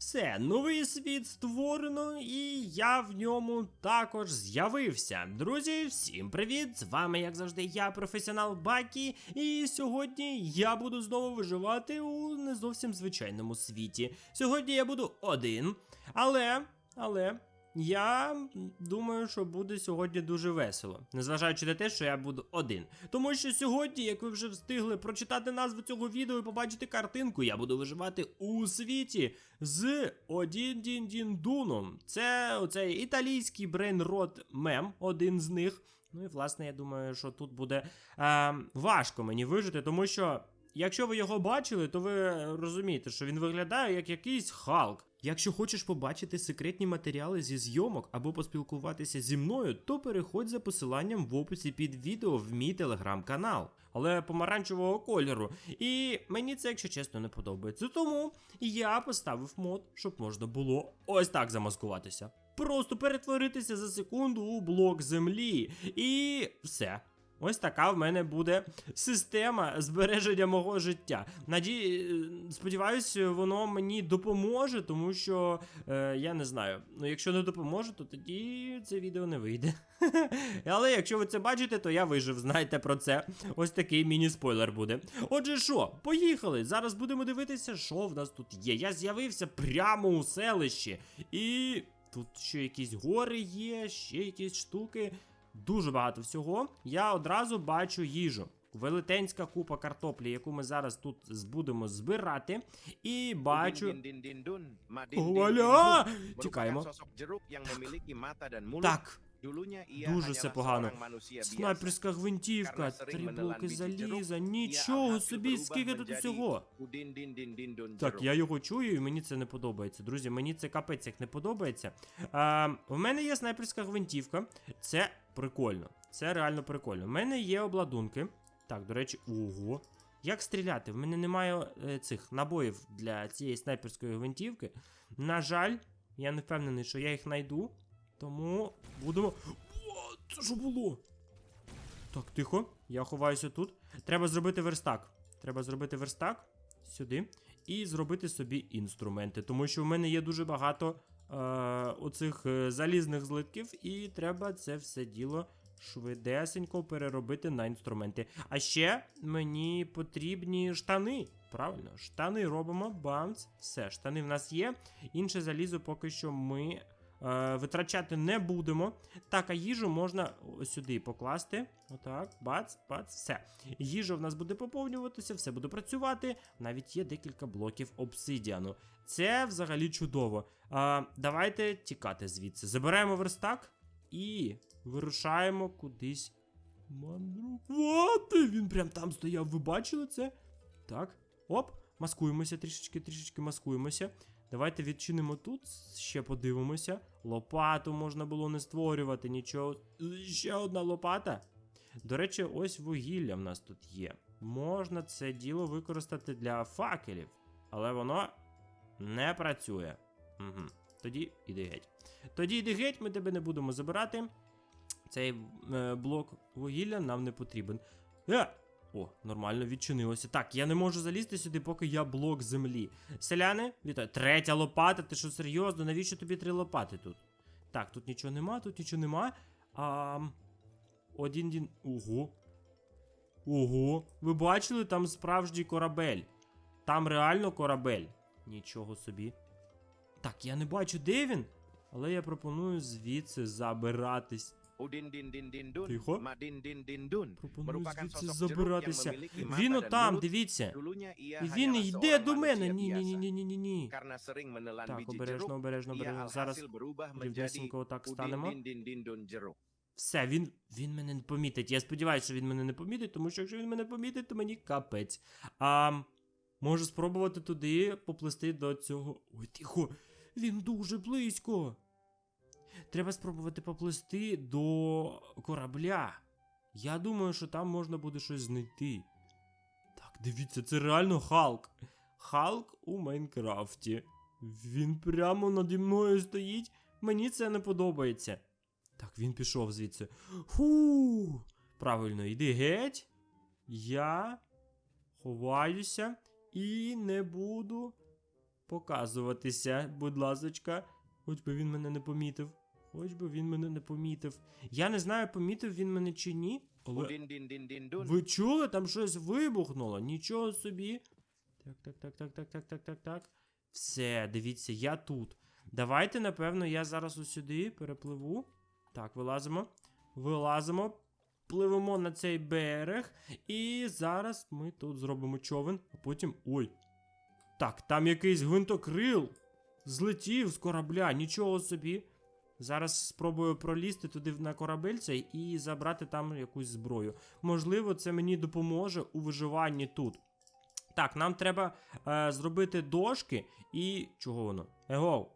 Все, новий світ створено, і я в ньому також з'явився. Друзі, всім привіт! З вами, як завжди, я, професіонал Бакі, і сьогодні я буду знову виживати у не зовсім звичайному світі. Сьогодні я буду один, але, але. Я думаю, що буде сьогодні дуже весело, незважаючи на те, що я буду один. Тому що сьогодні, як ви вже встигли прочитати назву цього відео і побачити картинку, я буду виживати у світі з один дін дін дуном. Це оцей італійський брейнрот мем, один з них. Ну і власне, я думаю, що тут буде е, важко мені вижити, тому що. Якщо ви його бачили, то ви розумієте, що він виглядає як якийсь Халк. Якщо хочеш побачити секретні матеріали зі зйомок або поспілкуватися зі мною, то переходь за посиланням в описі під відео в мій телеграм-канал, але помаранчевого кольору. І мені це, якщо чесно, не подобається. Тому я поставив мод, щоб можна було ось так замаскуватися. Просто перетворитися за секунду у блок землі. І все. Ось така в мене буде система збереження мого життя. Наді... Сподіваюсь, воно мені допоможе, тому що е, я не знаю. Ну, якщо не допоможе, то тоді це відео не вийде. Але якщо ви це бачите, то я вижив. Знайте про це. Ось такий міні-спойлер буде. Отже, що, поїхали. Зараз будемо дивитися, що в нас тут є. Я з'явився прямо у селищі. І тут ще якісь гори є, ще якісь штуки. Дуже багато всього. Я одразу бачу їжу. Велетенська купа картоплі, яку ми зараз тут будемо збирати. І бачу. Вуаля! Тікаємо. Так, Дуже все погано. снайперська гвинтівка, три блоки заліза, нічого собі, скільки тут усього. Так, я його чую, і мені це не подобається. Друзі, мені це капець як не подобається. А, в мене є снайперська гвинтівка. Це прикольно. Це реально прикольно. В мене є обладунки. Так, до речі, ого. Як стріляти? В мене немає е, цих набоїв для цієї снайперської гвинтівки. На жаль, я не впевнений, що я їх знайду. Тому будемо. О, це що було? Так, тихо. Я ховаюся тут. Треба зробити верстак. Треба зробити верстак сюди і зробити собі інструменти. Тому що в мене є дуже багато е, оцих е, залізних злитків, і треба це все діло швидесенько переробити на інструменти. А ще мені потрібні штани. Правильно, штани робимо, бамц. Все, штани в нас є. Інше залізо поки що ми. Е, витрачати не будемо. Так, а їжу можна сюди покласти. Отак, бац, бац, все. Їжа в нас буде поповнюватися, все буде працювати. Навіть є декілька блоків обсидіану. Це взагалі чудово. А, давайте тікати звідси. Забираємо верстак і вирушаємо кудись мандрувати. Він прям там стояв. Ви бачили це? Так. Оп, маскуємося трішечки, трішечки маскуємося. Давайте відчинимо тут, ще подивимося. Лопату можна було не створювати, нічого. Ще одна лопата. До речі, ось вугілля в нас тут є. Можна це діло використати для факелів, але воно не працює. Угу. Тоді іди геть. Тоді йди геть, ми тебе не будемо забирати. Цей е, блок вугілля нам не потрібен. Е! О, нормально відчинилося. Так, я не можу залізти сюди, поки я блок землі. Селяни, вітаю. Третя лопата, ти що серйозно? Навіщо тобі три лопати тут? Так, тут нічого нема, тут нічого нема. А. Один дін. Ого. Ого. Ви бачили, там справжній корабель. Там реально корабель. Нічого собі. Так, я не бачу, де він. Але я пропоную звідси забиратись. Тихо. Пропоную звідси забиратися. Він отам, дивіться. І він йде до мене. Ні, ні, ні, ні, ні, ні, ні. Так, обережно, обережно, обережно. Зараз рівнесенько отак станемо. Все, він, він мене не помітить. Я сподіваюся, що він мене не помітить, тому що якщо він мене помітить, то мені капець. А можу спробувати туди поплисти до цього. Ой, тихо, він дуже близько. Треба спробувати поплисти до корабля. Я думаю, що там можна буде щось знайти. Так, дивіться, це реально Халк. Халк у Майнкрафті. Він прямо наді мною стоїть. Мені це не подобається. Так, він пішов звідси. Фу. Правильно, йди геть. Я ховаюся і не буду показуватися, будь ласочка. Хоч би він мене не помітив. Хоч би він мене не помітив. Я не знаю, помітив він мене чи ні. Але ви чули, там щось вибухнуло. Нічого собі. Так, так, так, так, так, так, так, так, так. Все, дивіться, я тут. Давайте, напевно, я зараз ось сюди перепливу. Так, вилазимо. Вилазимо. Пливемо на цей берег. І зараз ми тут зробимо човен, а потім. Ой. Так, там якийсь гвинтокрил. Злетів з корабля, нічого собі. Зараз спробую пролізти туди на корабель цей і забрати там якусь зброю. Можливо, це мені допоможе у виживанні тут. Так, нам треба е, зробити дошки і. Чого воно? Его,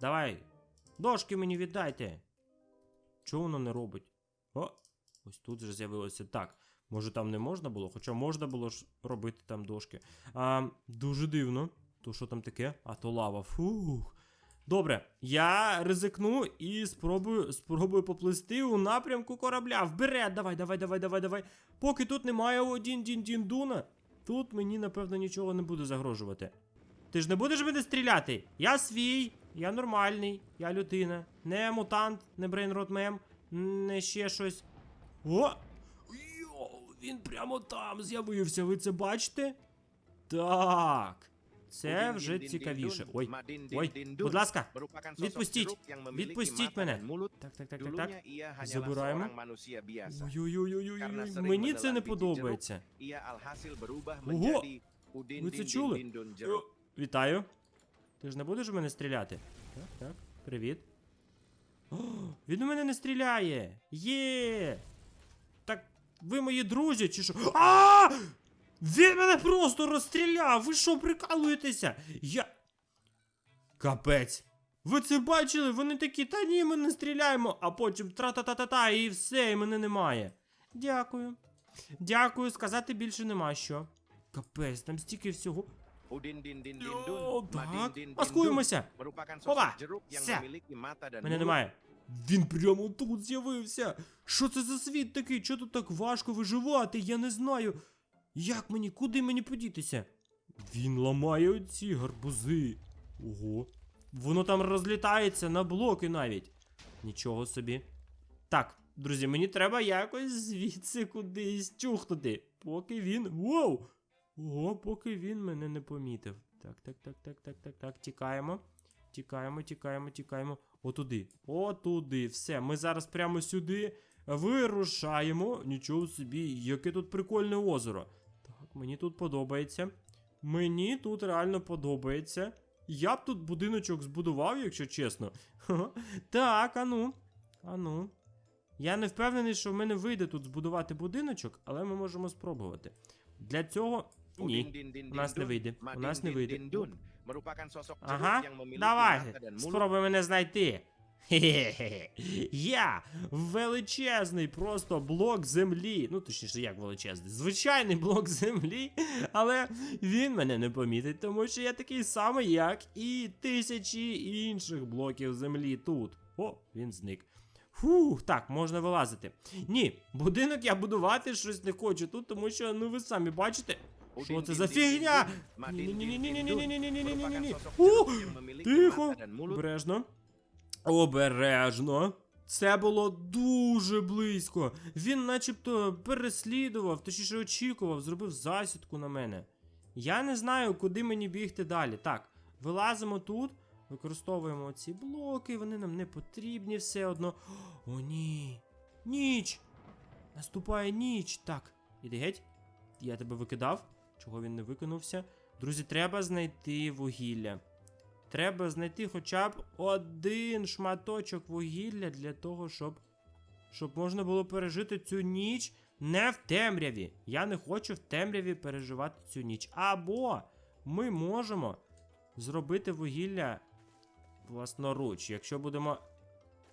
давай. Дошки мені віддайте. Чого воно не робить? О, ось тут же з'явилося. Так. Може там не можна було, хоча можна було ж робити там дошки. А, дуже дивно. То що там таке? А то лава. Фух. Добре, я ризикну і спробую, спробую поплисти у напрямку корабля. Вперед, давай, давай, давай, давай, давай. Поки тут немає один дін дін дуна, тут мені, напевно, нічого не буде загрожувати. Ти ж не будеш мене стріляти? Я свій, я нормальний, я людина. Не мутант, не брейнрот мем, не ще щось. О! Йоу, він прямо там з'явився, ви це бачите? Так. Це вже цікавіше. Ой, ой, будь ласка, відпустіть, відпустіть мене. Так, так, так, так, так. Забираємо. Ой-ой-ой-ой-ой, мені це не подобається. Ого! Ви це чули? Вітаю. Ти ж не будеш в мене стріляти? Так, так, привіт. О, він у мене не стріляє. Є. Так, ви мої друзі, чи що? А! Він мене просто розстріляв! Ви що, прикалуєтеся? Я. Капець. Ви це бачили? Вони такі, та ні, ми не стріляємо, а потім тра-та-та-та-та, і все, і мене немає. Дякую. Дякую, сказати більше нема що. Капець, там стільки всього. О, так, маскуємося. Опа! Все. Мене немає. Він прямо тут з'явився. Що це за світ такий? Чого тут так важко виживати? Я не знаю. Як мені, куди мені подітися? Він ламає ці гарбузи. Ого. Воно там розлітається на блоки навіть. Нічого собі. Так, друзі, мені треба якось звідси кудись чухнути. Поки він. Воу! Ого, поки він мене не помітив. Так, так, так, так, так, так, так. Тікаємо. Тікаємо, тікаємо, тікаємо. Отуди. Отуди. Все, ми зараз прямо сюди вирушаємо. Нічого собі, яке тут прикольне озеро. Мені тут подобається. Мені тут реально подобається. Я б тут будиночок збудував, якщо чесно. Так, ану. Ану. Я не впевнений, що в мене вийде тут збудувати будиночок, але ми можемо спробувати. Для цього. Ні. у нас не вийде. У нас не вийде. Ага, давай, спробуй мене знайти. Хе-хе-хе. Я величезний просто блок землі. Ну, точніше, як величезний, звичайний блок землі, але він мене не помітить, тому що я такий самий, як і тисячі інших блоків землі тут. О, він зник. Фух, так, можна вилазити. Ні, будинок я будувати щось не хочу тут, тому що, ну ви самі бачите. Що це за фігня? Ні-ні-ні-ні-ні-ні-ні-ні-ні-ні-ні-ні-ні-ні. Обережно. Це було дуже близько. Він начебто переслідував, точніше очікував, зробив засідку на мене. Я не знаю, куди мені бігти далі. Так, вилазимо тут, використовуємо ці блоки, вони нам не потрібні все одно. О, ні. Ніч! Наступає ніч. Так, іди геть. Я тебе викидав. Чого він не викинувся? Друзі, треба знайти вугілля. Треба знайти хоча б один шматочок вугілля для того, щоб. Щоб можна було пережити цю ніч не в темряві. Я не хочу в темряві переживати цю ніч. Або ми можемо зробити вугілля власноруч, якщо будемо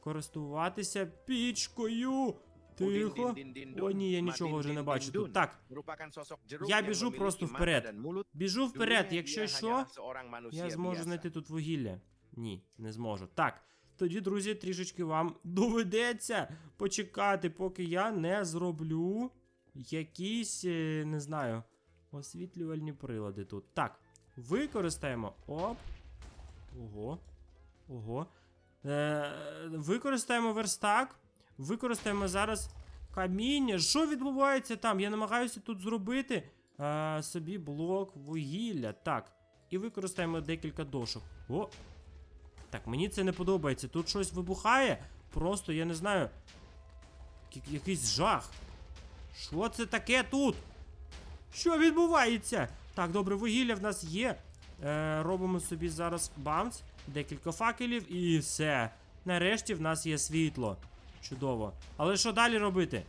користуватися пічкою. Тихо. О, ні, я нічого вже не бачу тут. Так, Я біжу просто вперед. біжу вперед, якщо що, я зможу знайти тут вугілля. Ні, не зможу. Так, тоді, друзі, трішечки вам доведеться почекати, поки я не зроблю якісь, е, не знаю, освітлювальні прилади тут. Так, використаємо. Оп, Ого. Ого. Е, використаємо верстак. Використаємо зараз каміння. Що відбувається там? Я намагаюся тут зробити е, собі блок вугілля. Так. І використаємо декілька дошок. О! Так, мені це не подобається. Тут щось вибухає. Просто я не знаю. Якийсь жах. Що це таке тут? Що відбувається? Так, добре, вугілля в нас є. Е, робимо собі зараз бамц, декілька факелів і все. Нарешті в нас є світло. Чудово. Але що далі робити?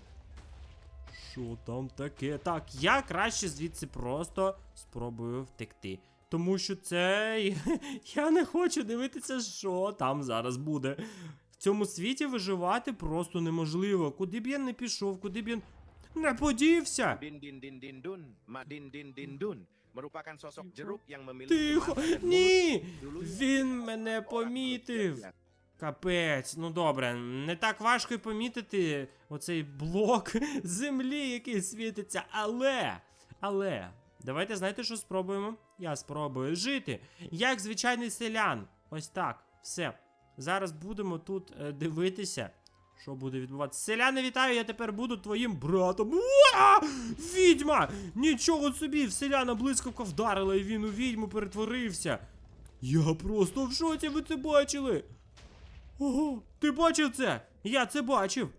Що там таке? Так, я краще звідси просто спробую втекти. Тому що це. Я не хочу дивитися, що там зараз буде. В цьому світі виживати просто неможливо. Куди б я не пішов, куди б я не подівся. Тихо. Ні! Він мене помітив. Капець, ну добре, не так важко й помітити оцей блок землі, який світиться, але. Але. Давайте знаєте, що спробуємо? Я спробую жити. Як звичайний селян. Ось так. Все. Зараз будемо тут е, дивитися, що буде відбуватися. Селяни, вітаю, я тепер буду твоїм братом. Уа! Відьма! Нічого собі! В селяна блискавка вдарила, і він у відьму перетворився. Я просто в шоці, ви це бачили? Ого, ти бачив це? Я це бачив.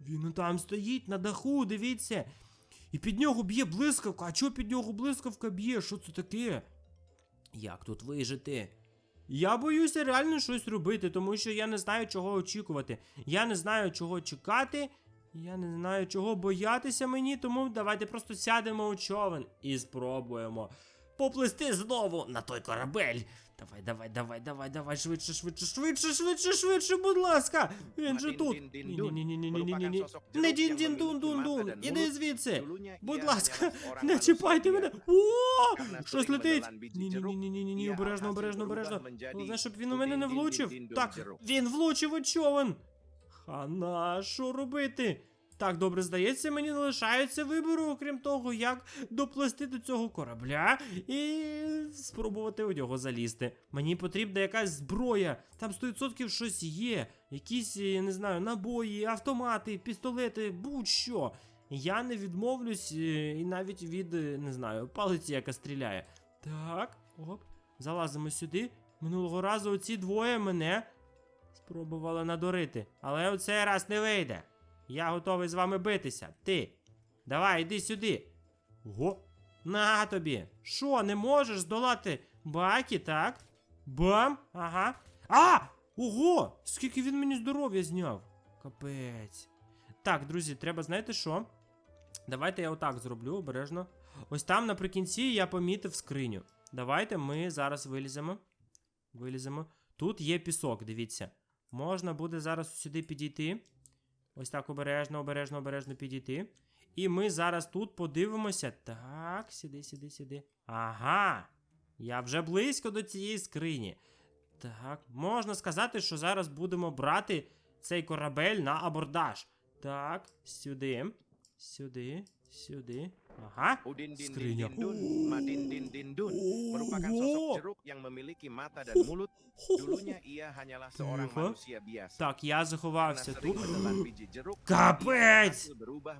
Він там стоїть на даху, дивіться. І під нього б'є блискавка. А чого під нього блискавка б'є? Що це таке? Як тут вижити? Я боюся реально щось робити, тому що я не знаю, чого очікувати. Я не знаю, чого чекати. Я не знаю, чого боятися мені, тому давайте просто сядемо у човен і спробуємо поплисти знову на той корабель. Давай, давай, давай, давай, давай, швидше, швидше, швидше, швидше, швидше, будь ласка. Він же тут. Ні, ні, ні, ні, ні, ні, ні, ні. Не дін дін дун дун дун. Іди звідси. Будь ласка, не чіпайте мене. О! Щось летить. Ні-ні-ні-ні-ні, ні, обережно, обережно, обережно. Головне, щоб він у мене не влучив. Так, він влучив у човен. Хана, що робити? Так, добре, здається, мені не лишається вибору, окрім того, як доплисти до цього корабля і спробувати у нього залізти. Мені потрібна якась зброя. Там 100% щось є. Якісь, я не знаю, набої, автомати, пістолети, будь-що. Я не відмовлюсь е, і навіть від, е, не знаю, палиці, яка стріляє. Так, оп, залазимо сюди. Минулого разу оці двоє мене спробували надурити. Але у цей раз не вийде. Я готовий з вами битися. Ти. Давай, іди сюди. Ого. На тобі. Що, не можеш здолати баки, так? Бам! Ага. А! Ого! Скільки він мені здоров'я зняв. Капець. Так, друзі, треба, знаєте що? Давайте я отак зроблю обережно. Ось там наприкінці я помітив скриню. Давайте ми зараз виліземо. Виліземо. Тут є пісок, дивіться. Можна буде зараз сюди підійти. Ось так обережно, обережно, обережно підійти. І ми зараз тут подивимося. Так, сюди, сіди, сюди. Ага. Я вже близько до цієї скрині. Так, можна сказати, що зараз будемо брати цей корабель на абордаж. Так, сюди, сюди, сюди. Ага. Скриня. Udin-din-din-din-dun, madin-din-din-dun, merupakan Ого! sosok jeruk yang memiliki mata dan mulut. Dulunya ia hanyalah seorang manusia biasa. Так, я заховався тут. Капець!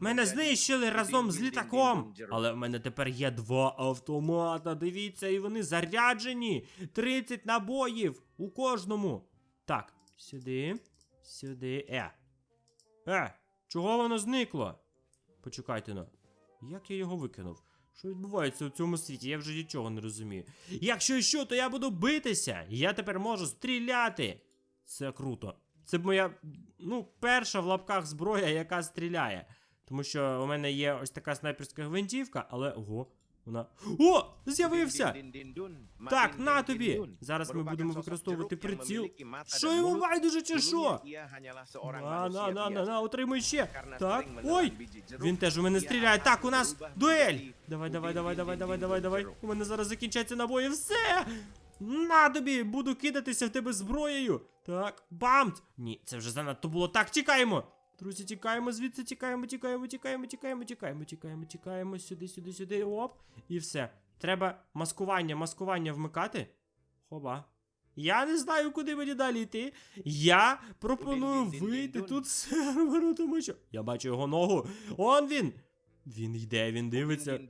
Мене знищили разом з літаком. Але в мене тепер є два автомата. Дивіться, і вони заряджені. 30 набоїв у кожному. Так, сюди, сюди. Е. Е, чого воно зникло? Почекайте ну. Як я його викинув? Що відбувається у цьому світі? Я вже нічого не розумію. Якщо що, то я буду битися. Я тепер можу стріляти. Це круто. Це моя, ну, перша в лапках зброя, яка стріляє. Тому що у мене є ось така снайперська гвинтівка, але ого, вона. О! З'явився! Так, на тобі! Зараз ми будемо використовувати приціл. Що йому байдуже чи що? На, на, на, на, на, отримуй ще. Так, ой! Він теж у мене стріляє. Так, у нас дуель! Давай, давай, давай, давай, давай, давай, давай. У мене зараз закінчаться набої. Все! На тобі! Буду кидатися в тебе зброєю. Так, бамт! Ні, це вже занадто було. Так, тікаємо! Друзі, тікаємо звідси, тікаємо, тікаємо, тікаємо, тікаємо, тікаємо, тікаємо, тікаємо, сюди, сюди, сюди, оп, і все. Треба маскування, маскування вмикати. Хоба. Я не знаю, куди мені далі йти. Я пропоную вийти тут з серверу, тому що. Я бачу його ногу. Он він! Він йде, він дивиться.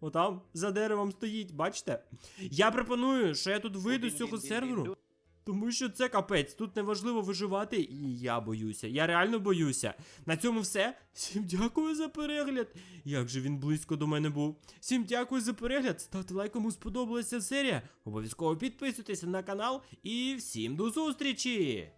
Отам за деревом стоїть, бачите? Я пропоную, що я тут вийду з цього серверу. Тому що це капець, тут неважливо виживати, і я боюся. Я реально боюся. На цьому все. Всім дякую за перегляд. Як же він близько до мене був. Всім дякую за перегляд. Ставте лайк, кому сподобалася серія. Обов'язково підписуйтесь на канал і всім до зустрічі!